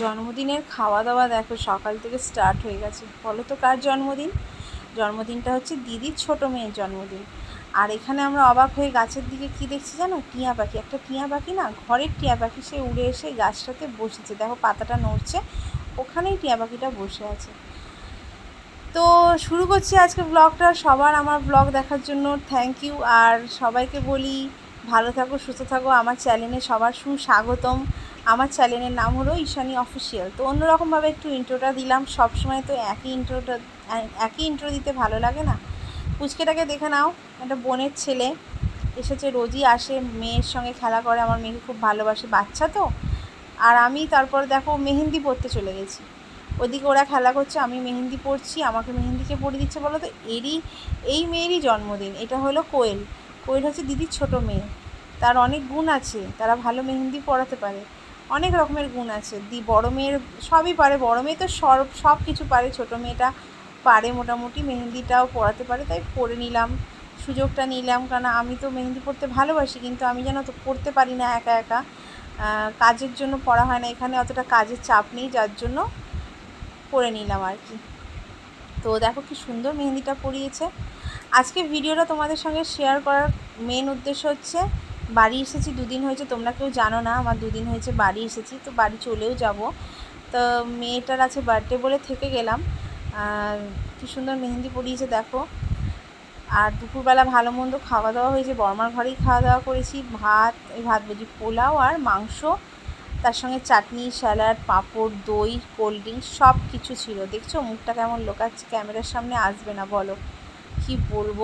জন্মদিনের খাওয়া দাওয়া দেখো, সকাল থেকে স্টার্ট হয়ে গেছে। বলো তো কার জন্মদিন? জন্মদিনটা হচ্ছে দিদির ছোট মেয়ের জন্মদিন। আর এখানে আমরা অবাক হয়ে গাছের দিকে কি দেখছি জানো? টিয়া পাখি। একটা টিয়া পাখি না, ঘরের টিয়া পাখি, সে উড়ে এসে গাছটাতে বসেছে। দেখো পাতাটা নড়ছে, ওখানেই টিয়া পাখিটা বসে আছে। তো শুরু করছি আজকে ব্লগটা সবার আমার ব্লগ দেখার জন্য থ্যাংক ইউ আর সবাইকে বলি, ভালো থাকো, সুস্থ থাকো। আমার চ্যানেলে সবার সুস্বাগতম। আমার চ্যানেলের নাম হলো ঈশানি অফিসিয়াল। তো অন্যরকমভাবে একটু ইন্ট্রোটা দিলাম। সবসময় তো একই ইন্ট্রোটা একই ইন্ট্রো দিতে ভালো লাগে না। পুচকেটাকে দেখে নাও। একটা বোনের ছেলে। এসেছে রোজই আসে, মেয়ের সঙ্গে খেলা করে। আমার মেয়েকে খুব ভালোবাসে, বাচ্চা তো। আর আমি তারপর দেখো মেহেন্দি পরতে চলে গেছি। ওদিকে ওরা খেলা করছে, আমি মেহেন্দি পরছি, আমাকে মেহেন্দিকে পরিয়ে দিচ্ছে বলো তো? এরই, এই মেয়েরই জন্মদিন। এটা হলো কোয়েল। কোয়েল হচ্ছে দিদির ছোট মেয়ে। তার অনেক গুণ আছে। তারা ভালো মেহেন্দি পড়াতে পারে। অনেক রকমের গুণ আছে। দি, বড় মেয়ের সবই পারে। বড় মেয়ে তো সব সব কিছু পারে। ছোটো মেয়েটা পারে মোটামুটি। মেহেন্দিটাও পড়াতে পারে। তাই পরে নিলাম, সুযোগটা নিলাম। কারণ আমি তো মেহেন্দি পড়তে ভালোবাসি, কিন্তু আমি যেন তো পড়তে পারি না একা একা। কাজের জন্য পড়া হয় না। এখানে অতটা কাজের চাপ নেই, যার জন্য পরে নিলাম আর কি। তো দেখো কি সুন্দর মেহেন্দিটা পরিয়েছে। আজকে ভিডিওটা তোমাদের সঙ্গে শেয়ার করার মেন উদ্দেশ্য হচ্ছে বাড়ি এসেছি, দুদিন হয়েছে, তোমরা কেউ জানো না, আমার দুদিন হয়েছে বাড়ি এসেছি, তো বাড়ি চলেও যাব। তো মেয়েটার আছে বার্থডে বলে থেকে গেলাম। কী সুন্দর মেহেন্দি পরিয়েছে, দেখো। আর দুপুরবেলা ভালো মন্দ খাওয়া দাওয়া হয়েছে, বর্মার ঘরেই খাওয়া দাওয়া করেছি, ভাত, এই ভাত বুঝি পোলাও আর মাংস। তার সঙ্গে চাটনি, স্যালাড, পাঁপড়, দই, কোল্ড ড্রিঙ্কস, সব কিছু ছিল। দেখছ, মুখটা কেমন লোকাচ্ছে, ক্যামেরার সামনে আসবে না, বলো। কি বলব?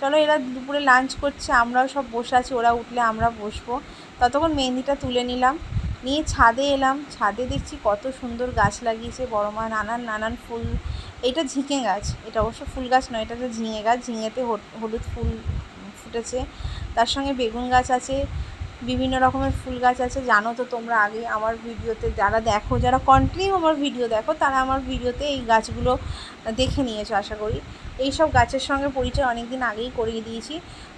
চলো এরা দুপুরে লাঞ্চ করছে, আমরাও সব বসে আছি, ওরা উঠলে আমরা বসবো। ততক্ষণ মেহেন্দিটা তুলে নিলাম। নিয়ে ছাদে এলাম, ছাদে দেখছি কত সুন্দর গাছ লাগিয়েছে, বড় মা নানান নানান ফুল। এটা ঝিঙে গাছ, এটা অবশ্য ফুল গাছ নয়, এটা তো ঝিঙে গাছ, ঝিঙেতে হলুদ ফুল ফুটেছে। তার সঙ্গে বেগুন গাছ আছে বিভিন্ন রকমের ফুল গাছ আছে, জানো তো তোমরা আগে আমার ভিডিওতে যারা দেখো, যারা কন্টিনিউ আমার ভিডিও দেখো, তারা আমার ভিডিওতে এই গাছগুলো দেখে নিয়েছো, আশা করি। এই সব গাছের সঙ্গে পরিচয় অনেক দিন আগেই করিয়ে দিয়েছি।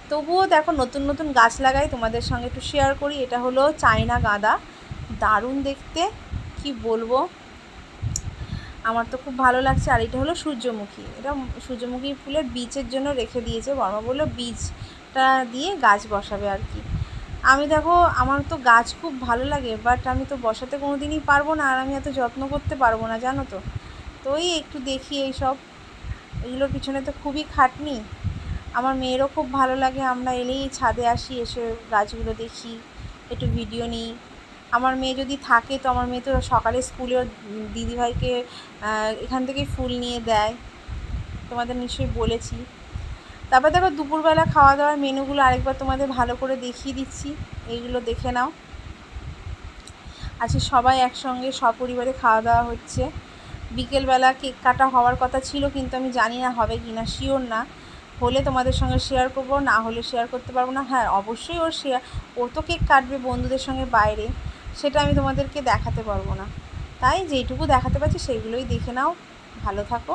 তবুও দেখো, নতুন নতুন গাছ লাগাই, তোমাদের সঙ্গে একটু শেয়ার করি। এটা হলো চায়না গাঁদা। দারুণ দেখতে, কি বলব? আমার তো খুব ভালো লাগছে। আর এটা হলো সূর্যমুখী। এটা সূর্যমুখী ফুলের বীজের জন্য রেখে দিয়েছে। বর্মা বলল, বীজটা দিয়ে গাছ বসাবে আর কি। আমি দেখো, আমার তো গাছ খুব ভালো লাগে বাট আমি তো বসাতে কোনো দিনই পারব না, আর আমি এত যত্ন করতে পারব না, জানো তো। তো ওই একটু দেখি এই সব এগুলোর পিছনে তো খুবই খাটনি। আমার মেয়েরও খুব ভালো লাগে, আমরা এলেই ছাদে আসি, এসে গাছগুলো দেখি, একটু ভিডিও নিই। আমার মেয়ে যদি থাকে, তো আমার মেয়ে তো সকালে স্কুলেও দিদিভাইকে এখান থেকে ফুল নিয়ে দেয়। তোমাদের নিশ্চয়ই বলেছি। তারপর দেখো দুপুরবেলা খাওয়া দাওয়ার মেনুগুলো আরেকবার তোমাদের ভালো করে দেখিয়ে দিচ্ছি। এইগুলো দেখে নাও। আজকে সবাই একসঙ্গে, সপরিবারে খাওয়া দাওয়া হচ্ছে। বিকেলবেলা কেক কাটা হওয়ার কথা ছিল, কিন্তু আমি জানি না হবে কি না শিওর না। হলে তোমাদের সঙ্গে শেয়ার করব, না হলে শেয়ার করতে পারব না। হ্যাঁ অবশ্যই ওর শেয়ার ও তো কেক কাটবে বন্ধুদের সঙ্গে বাইরে, সেটা আমি তোমাদেরকে দেখাতে পারব না। তাই যেইটুকু দেখাতে পারছি, সেইগুলোই দেখে নাও। ভালো থাকো।